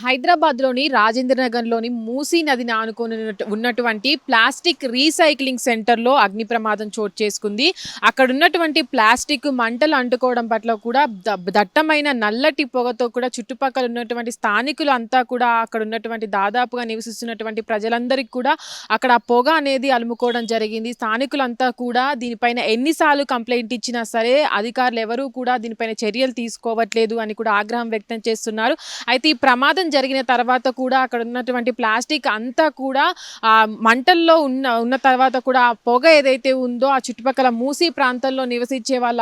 హైదరాబాద్లోని రాజేంద్రనగర్లోని మూసీ నదిని ఆనుకొని ఉన్నటువంటి ప్లాస్టిక్ రీసైక్లింగ్ సెంటర్లో అగ్ని ప్రమాదం చోటు చేసుకుంది. అక్కడ ఉన్నటువంటి ప్లాస్టిక్ మంటలు అంటుకోవడం పట్ల కూడా ద- దట్టమైన నల్లటి పొగతో కూడా చుట్టుపక్కల ఉన్నటువంటి స్థానికులు అంతా కూడా అక్కడ ఉన్నటువంటి దాదాపుగా నివసిస్తున్నటువంటి ప్రజలందరికీ కూడా అక్కడ ఆ పొగ అనేది అలుముకోవడం జరిగింది. స్థానికులంతా కూడా దీనిపైన ఎన్నిసార్లు కంప్లైంట్ ఇచ్చినా సరే అధికారులు ఎవరూ కూడా దీనిపైన చర్యలు తీసుకోవట్లేదు అని కూడా ఆగ్రహం వ్యక్తం చేస్తున్నారు. అయితే ఈ ప్రమాదం జరిగిన తర్వాత కూడా అక్కడ ఉన్నటువంటి ప్లాస్టిక్ అంతా కూడా ఆ మంటల్లో ఉన్న ఉన్న తర్వాత కూడా ఆ పొగ ఏదైతే ఉందో ఆ చుట్టుపక్కల మూసి ప్రాంతంలో నివసించే వాళ్ళ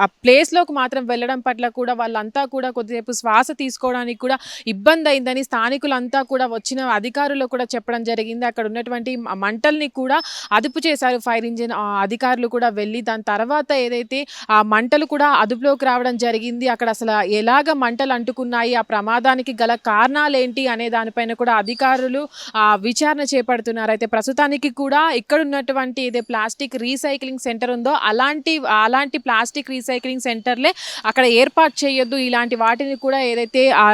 ఆ ప్లేస్లోకి మాత్రం వెళ్ళడం పట్ల కూడా వాళ్ళంతా కూడా కొద్దిసేపు శ్వాస తీసుకోవడానికి కూడా ఇబ్బంది అయిందని స్థానికులంతా కూడా వచ్చిన అధికారులు కూడా చెప్పడం జరిగింది. అక్కడ ఉన్నటువంటి మంటల్ని కూడా అదుపు చేశారు ఫైర్ ఇంజిన్ అధికారులు కూడా వెళ్ళి దాని తర్వాత ఏదైతే ఆ మంటలు కూడా అదుపులోకి రావడం జరిగింది అక్కడ అసలు ఎలాగ మంటలు అంటుకున్నాయి ఆ ప్రమాదానికి గల కారణాలు ఏంటి అనే దానిపైన కూడా అధికారులు విచారణ చేపడుతున్నారు. అయితే ప్రస్తుతానికి కూడా ఇక్కడ ఉన్నటువంటి ఏదే ప్లాస్టిక్ రీసైక్లింగ్ సెంటర్ ఉందో అలాంటి అలాంటి ప్లాస్టిక్ రీసైక్లింగ్ సెంటర్లే అక్కడ ఏర్పాటు చేయొద్దు. ఇలాంటి వాటిని కూడా ఏదైతే ఆ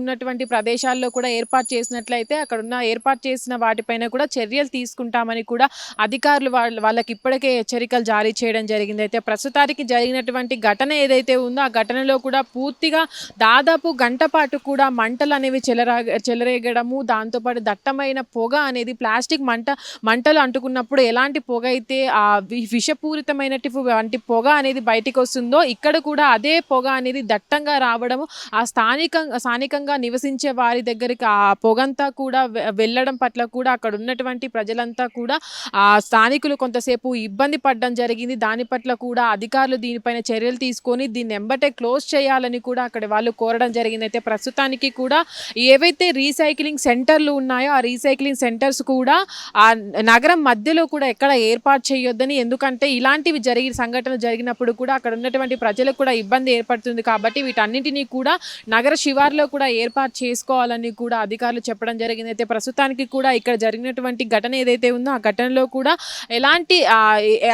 ఉన్నటువంటి ప్రదేశాల్లో కూడా ఏర్పాటు చేసినట్లయితే అక్కడ ఉన్న ఏర్పాటు చేసిన వాటిపైన కూడా చర్యలు తీసుకుంటామని కూడా అధికారులు వాళ్ళ వాళ్ళకి ఇప్పటికే హెచ్చరికలు జారీ చేయడం జరిగింది. అయితే ప్రస్తుతానికి జరిగినటువంటి ఘటన ఏదైతే ఉందో ఆ ఘటనలో కూడా పూర్తిగా దాదాపు గంట పాటు కూడా మంటలు అనేవి చెలరా చెలరేగడము దాంతోపాటు దట్టమైన పొగ అనేది ప్లాస్టిక్ మంట మంటలు అంటుకున్నప్పుడు ఎలాంటి పొగ అయితే ఆ వి- వంటి పొగ అనేది బయటికి వస్తుందో ఇక్కడ కూడా అదే పొగ అనేది దట్టంగా రావడము ఆ స్థానికంగా స్థానికంగా నివసించే వారి దగ్గరికి ఆ పొగంతా కూడా వెళ్ళడం పట్ల కూడా అక్కడ ఉన్నటువంటి ప్రజలంతా కూడా ఆ స్థానికులు కొంతసేపు ఇబ్బంది పడడం జరిగింది. దాని పట్ల కూడా అధికారులు దీనిపైన చర్యలు తీసుకొని దీన్ని ఎంబటే క్లోజ్ చేయాలని కూడా అక్కడ వాళ్ళు కోరడం జరిగింది అయితే ప్రస్తుతానికి కూడా ఏవైతే రీసైక్లింగ్ సెంటర్లు ఉన్నాయో ఆ రీసైక్లింగ్ సెంటర్స్ కూడా ఆ నగరం మధ్యలో కూడా ఎక్కడ ఏర్పాటు చేయొద్దని ఎందుకంటే ఇలాంటివి జరిగిన సంఘటనలు జరిగినప్పుడు కూడా అక్కడ ఉన్నటువంటి ప్రజలకు కూడా ఇబ్బంది ఏర్పడుతుంది కాబట్టి వీటన్నిటినీ కూడా నగర శివార్లో కూడా ఏర్పాటు చేసుకోవాలని కూడా అధికారులు చెప్పడం జరిగింది. అయితే ప్రస్తుతానికి కూడా ఇక్కడ జరిగినటువంటి ఘటన ఏదైతే ఉందో ఆ ఘటనలో కూడా ఎలాంటి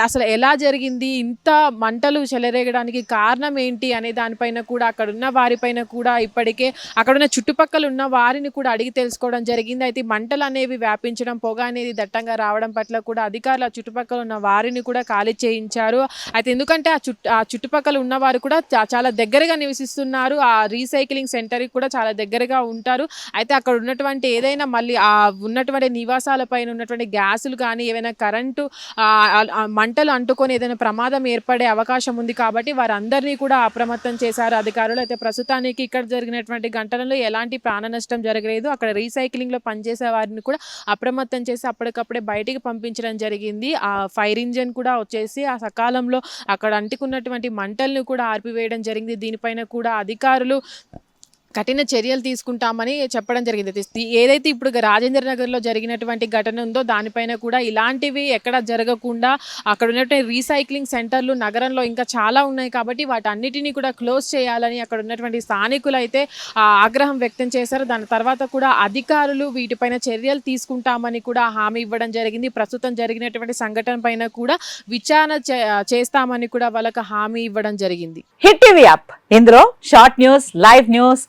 అసలు ఎలా జరిగింది ఇంత మంటలు చెలరేగడానికి కారణం ఏంటి అనే దానిపైన కూడా అక్కడ ఉన్న వారిపైన కూడా ఇప్పటికే అక్కడ ఉన్న చుట్టుపక్కల ఉన్న వారిని కూడా అడిగి తెలుసుకోవడం జరిగింది. అయితే మంటలు అనేవి వ్యాపించడం పొగ అనేది దట్టంగా రావడం పట్ల కూడా అధికారులు ఆ చుట్టుపక్కల ఉన్న వారిని కూడా ఖాళీ చేయించారు. అయితే ఎందుకంటే ఆ చుట్టు ఆ చుట్టుపక్కల ఉన్నవారు కూడా చాలా దగ్గరగా నివసిస్తున్నారు. ఆ రీసైక్లింగ్ సెంటర్కి కూడా చాలా దగ్గరగా ఉంటారు. అయితే అక్కడ ఉన్నటువంటి ఏదైనా మళ్ళీ ఆ ఉన్నటువంటి నివాసాల పైన ఉన్నటువంటి గ్యాసులు కానీ ఏవైనా కరెంటు మంటలు అంటుకొని ఏదైనా ప్రమాదం ఏర్పడే అవకాశం ఉంది కాబట్టి వారందరినీ కూడా అప్రమత్తం చేశారు అధికారులు. అయితే ప్రస్తుతానికి ఇక్కడ జరిగినటువంటి గంటలలో ఎలాంటి ప్రాణ నష్టం జరగలేదు. అక్కడ రీసైక్లింగ్లో పనిచేసే వారిని కూడా అప్రమత్తం చేసి అప్పటికప్పుడే బయటికి పంపించడం జరిగింది. ఆ ఫైర్ ఇంజన్ కూడా వచ్చేసి ఆ సకాలంలో అక్కడ అంటుకున్నటువంటి మంటల్ని కూడా ఆర్పివేయడం జరిగింది. దీనిపైన కూడా అధికారులు కఠిన చర్యలు తీసుకుంటామని చెప్పడం జరిగింది. ఏదైతే ఇప్పుడు రాజేంద్ర నగర్లో జరిగినటువంటి ఘటన ఉందో దానిపైన కూడా ఇలాంటివి ఎక్కడ జరగకుండా అక్కడ ఉన్నటువంటి రీసైక్లింగ్ సెంటర్లు నగరంలో ఇంకా చాలా ఉన్నాయి కాబట్టి వాటన్నిటిని కూడా క్లోజ్ చేయాలని అక్కడ ఉన్నటువంటి స్థానికులు అయితే ఆగ్రహం వ్యక్తం చేశారు. దాని తర్వాత కూడా అధికారులు వీటిపైన చర్యలు తీసుకుంటామని కూడా హామీ ఇవ్వడం జరిగింది. ప్రస్తుతం జరిగినటువంటి సంఘటన పైన కూడా విచారణ చే- చేస్తామని కూడా వాళ్ళకి హామీ ఇవ్వడం జరిగింది. Hit TV app. ఇందులో short news live news